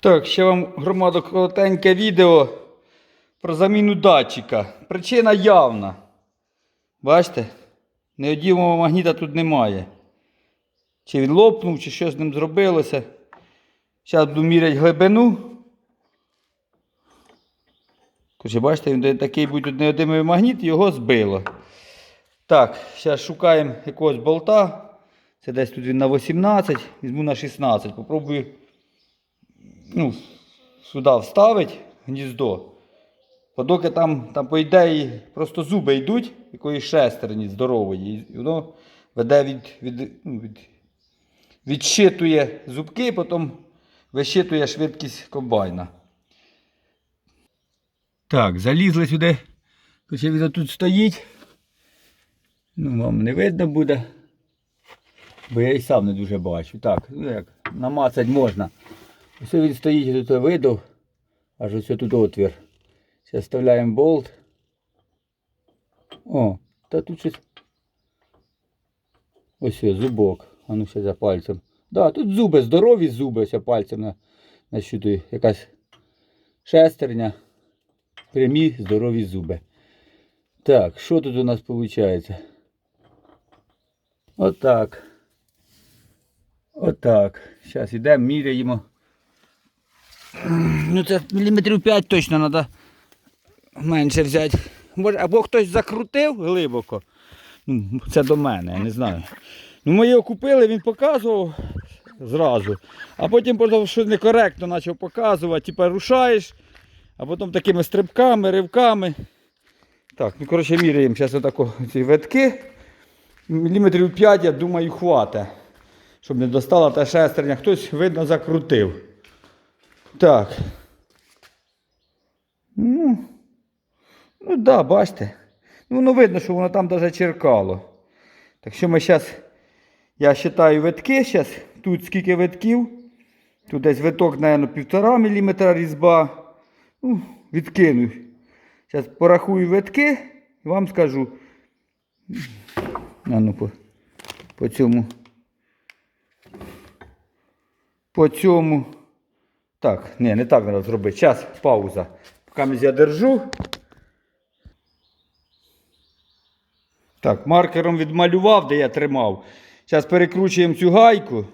Так, ще вам громадо коротеньке відео про заміну датчика. Причина явна. Бачите? Неодімого магніта тут немає. Чи він лопнув, чи що з ним зробилося. Зараз буду міряти глибину. Короче, бачите, він такий буде тут неодимий магніт, його збило. Так, зараз шукаємо якогось болта. Це десь тут він на 18, візьму на 16. Попробую ну, сюди вставить гніздо. Подоки там, там, по ідеї, просто зуби йдуть, якоїсь шестерні здорової. І воно веде від, від, ну, від, відщитує зубки, потім вищитує швидкість комбайна. Так, залізли сюди. Хоча він тут стоїть. Ну, вам не видно буде. Бо я і сам не дуже бачу. Так, ну як, намацать можна. Ось він стоїть, тут видав, аж ось тут отвір. Зараз вставляємо болт. О, та тут щось. Ось ось, зубок. А ну ще за пальцем. Да, тут зуби, здорові зуби, ось пальцем на, нащутую. Якась шестерня. Прямі здорові зуби. Так, що тут у нас виходить? Отак. Отак. Зараз йдемо, міряємо. Ну це міліметрів 5 точно треба менше взяти. Може, або хтось закрутив глибоко. Ну, це до мене, я не знаю. Ну, ми його купили, він показував зразу. А потім просто щось некоректно почав показувати. Типа рушаєш, а потім такими стрибками, ривками. Так, ну коротше міряємо зараз отако ці витки. Міліметрів 5, я думаю, хватить. Щоб не достала та шестерня. Хтось, видно, закрутив. Так. Ну, ну так, да, бачите. Ну, воно видно, що воно там навіть черкало. Так що ми зараз, я вважаю витки зараз. Тут скільки витків. Тут десь виток, мабуть, 1,5 мм різьба. Ну, відкину. Зараз порахую витки і вам скажу. А ну по, по цьому. По цьому. Так, ні, не так треба зробити. Час, пауза. Поки я держу. Так, маркером відмалював, де я тримав. Зараз перекручуємо цю гайку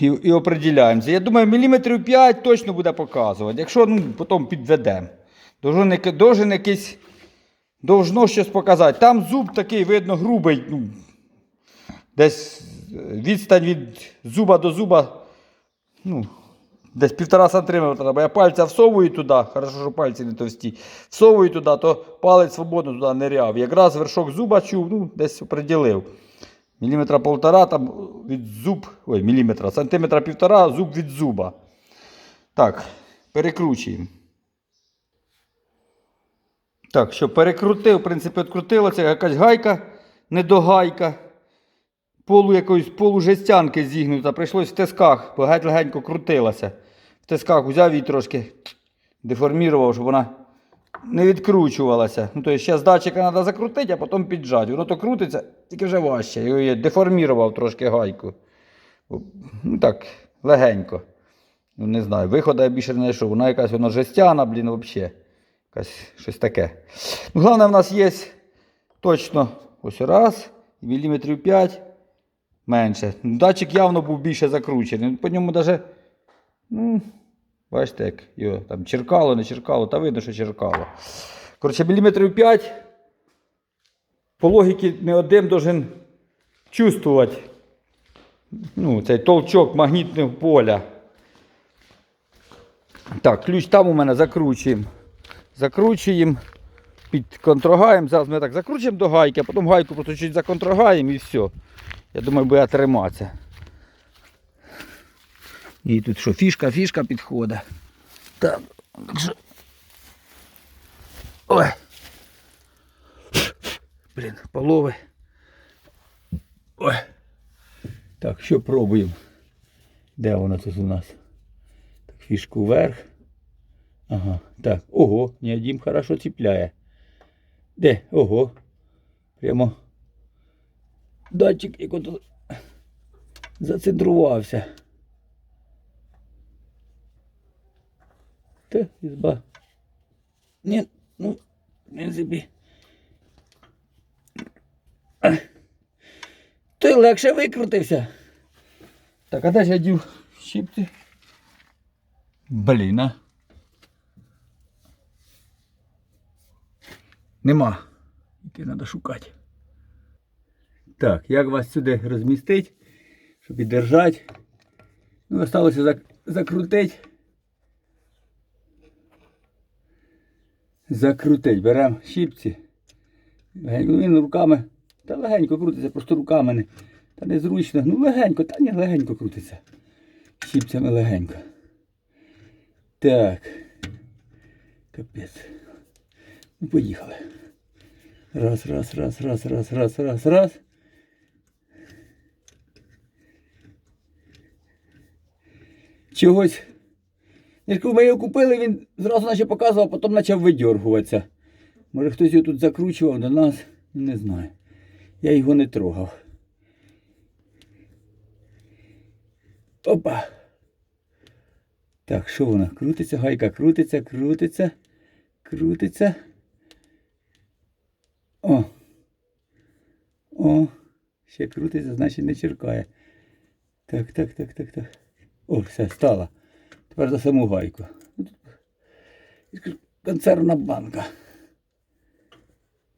і, і определяємося. Я думаю, міліметрів 5 точно буде показувати. Якщо, ну, потім підведемо. Должен, должен якийсь. Должно щось показати. Там зуб такий, видно, грубий. Ну, десь відстань від зуба до зуба. Ну, десь півтора сантиметра. Бо я пальця всовую туди, хорошо, що пальці не товсті. Всовую туди, то палець свободно туди ниряв. Якраз вершок зуба чув, ну, десь оприділив. Міліметра полтора там від зуб. Ой, міліметра, сантиметра півтора, зуб від зуба. Так, перекручуємо. Так, що перекрутив, в принципі, відкрутилося, якась гайка, недогайка. Полу якоїсь полужестянки зігнута. Прийшлось в тисках, бо геть легенько крутилася. В тисках взяв її трошки деформірував, щоб вона не відкручувалася. Ну, тобто ще з датчика треба закрутити, а потім піджати. Воно то крутиться, тільки вже важче. Його я деформірував трошки гайку. Ну так, легенько. Ну, не знаю, виходу я більше не знайшов. Вона якась воно жестяна, блін, взагалі. Якась щось таке. Ну, головне, в нас є точно ось раз, міліметрів 5 менше. Ну, Датчик явно був більше закручений. По ньому навіть, ну, бачите, як його там черкало, не черкало, та видно, що черкало. Коротше, міліметрів 5. По логіці не один должен чувствувати ну, цей толчок магнітного поля. Так, ключ там у мене закручуємо. Закручуємо, підконтрогаємо. Зараз ми так закручуємо до гайки, а потім гайку просто чуть законтрогаємо і все. Я думаю, буде триматися. І тут що, фішка, фішка підходить. Так. Ой. Блін, полови. Ой. Так, що пробуємо? Де вона тут у нас? Так, фішку вверх. Ага, так. Ого, неодім хорошо цепляє. Де? Ого. Прямо датчик як от зацентрувався. невеличка ізба. Ні, ну, принципі. А. Той легше викрутився. Так, а де ж я дів щіпці? Блін, а. Нема. Іти треба шукати. Так, як вас сюди розмістити, щоб і держати? Ну, осталося зак... закрутити. Закрутить. Беремо щіпці. Легенько. Він руками. Та легенько крутиться, просто руками не. Та незручно. Ну легенько, та ні, легенько крутиться. Щіпцями легенько. Так. Капець. Ну, поїхали. Раз, раз, раз, раз, раз, раз, раз, раз. Чогось. Ми його купили, він зразу наче показував, а потім почав видьоргуватися. Може хтось його тут закручував до нас, не знаю. Я його не трогав. Опа. Так, що вона? Крутиться, гайка, крутиться, крутиться, крутиться. О. О. Ще крутиться, значить не черкає. Так, так, так, так, так. О, все, стала. Тепер за саму гайку. Консервна банка.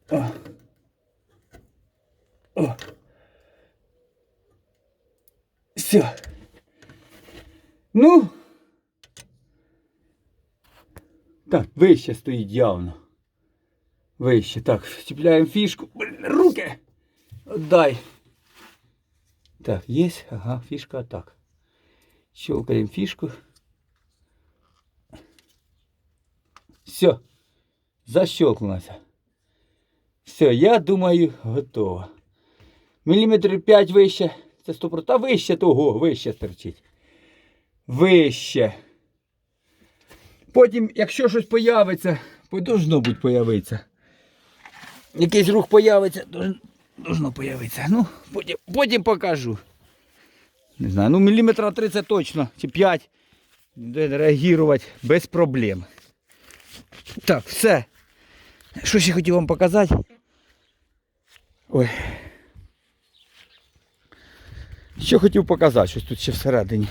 О. О. Все. Ну. Так, вище стоїть явно. Вище. Так, чіпляємо фішку. Блін, руки. Отдай. Так, є. Ага, фішка так. Щелкаємо фішку. Все. Защелкнулося. Все, я думаю, готово. Міліметрів 5 вище. Це 100%. Та вище того, вище стерчить. Вище. Потім, якщо щось появиться, должно бути появитися. Якийсь рух появиться, должно, появитися. Ну, потім, потім покажу. Не знаю, ну міліметра 30 точно, чи 5. Де реагувати без проблем. Так, все. Що ще хотів вам показати? Ой. Що хотів показати, щось тут ще всередині.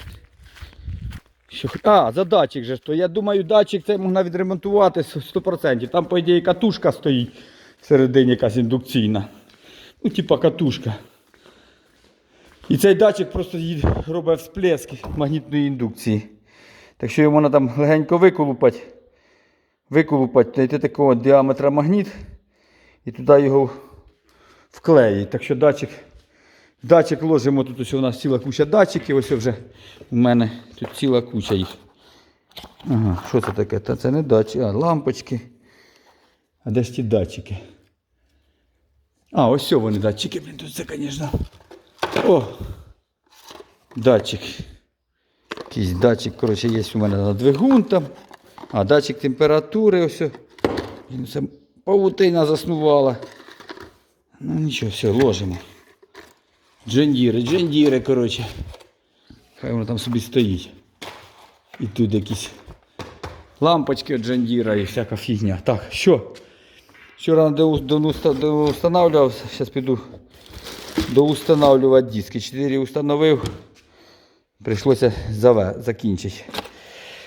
Що... А, за датчик же то. Я думаю, датчик цей можна відремонтувати 100%. Там, по ідеї, катушка стоїть всередині якась індукційна. Ну, типа катушка. І цей датчик просто робить всплеск магнітної індукції. Так що його можна там легенько виколупати. Виколупати, знайти такого діаметра магніт і туди його вклеїть. Так що датчик, датчик ложимо, тут ось у нас ціла куча датчиків, ось вже у мене тут ціла куча їх. Ага, що це таке? Та це не датчик, а лампочки. А де ж ті датчики? А, ось вони датчики, блін, тут це, звісно. О! Датчик. Якийсь датчик, коротше, є у мене на двигун там. А, датчик температури, ось. Це павутина заснувала. Ну нічого, все, ложимо. Джендіри, джендіри, коротше. Хай воно там собі стоїть. І тут якісь лампочки від джендіра і всяка фігня. Так, що? Вчора до, до, до, устанавливав, зараз піду доустанавливати диски. Чотири установив. Прийшлося закінчити.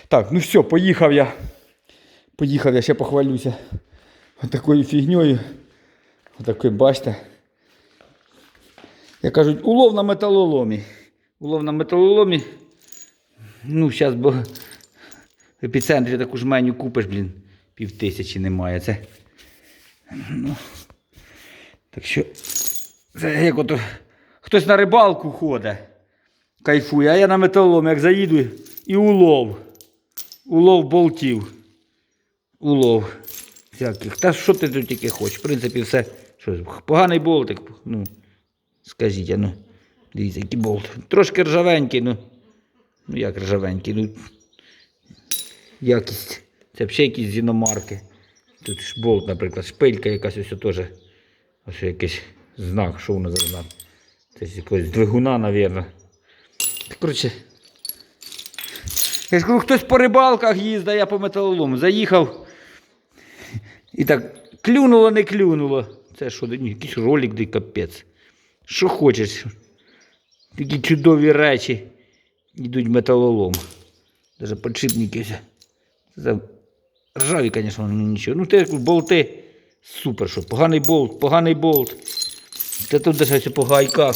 Так, ну все, поїхав я. Поїхав, я ще похвалюся. Отакою фігньою. Отакою, бачите. Як кажуть, улов на металоломі. Улов на металоломі. Ну, зараз бо в епіцентрі таку жменю купиш, блін, пів тисячі немає. Це. Ну, так що. Це як ото хтось на рибалку ходить, кайфує, а я на металолом, як заїду і улов. Улов болтів. Улов. Всяких. Та що ти тут тільки хочеш? В принципі, все. Що, поганий болтик. Ну, скажіть, а ну. Дивіться, який болт. Трошки ржавенький, ну. Ну як ржавенький, ну. Якість. Це взагалі якісь зіномарки. Тут ж болт, наприклад, шпилька якась ось теж. Ось якийсь знак, що воно за знак. З якогось двигуна, мабуть. Коротше, Я ж кажу, хтось по рибалках їздить, я по металолому. Заїхав. І так клюнуло, не клюнуло. Це що, якийсь ролик, де капець. Що хочеш. Такі чудові речі йдуть металолом. Даже подшипники. Це ржаві, звісно, нічого. Ну, те болти супер, що поганий болт, поганий болт. Та тут десь по гайках.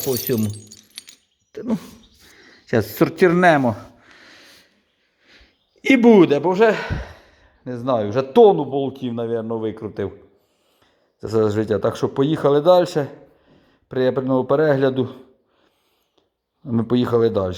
Та ну, зараз сортирнемо. І буде, бо вже, не знаю, вже тонну болтів, мабуть, викрутив за все життя. Так що поїхали далі. Приємного перегляду. Ми поїхали далі.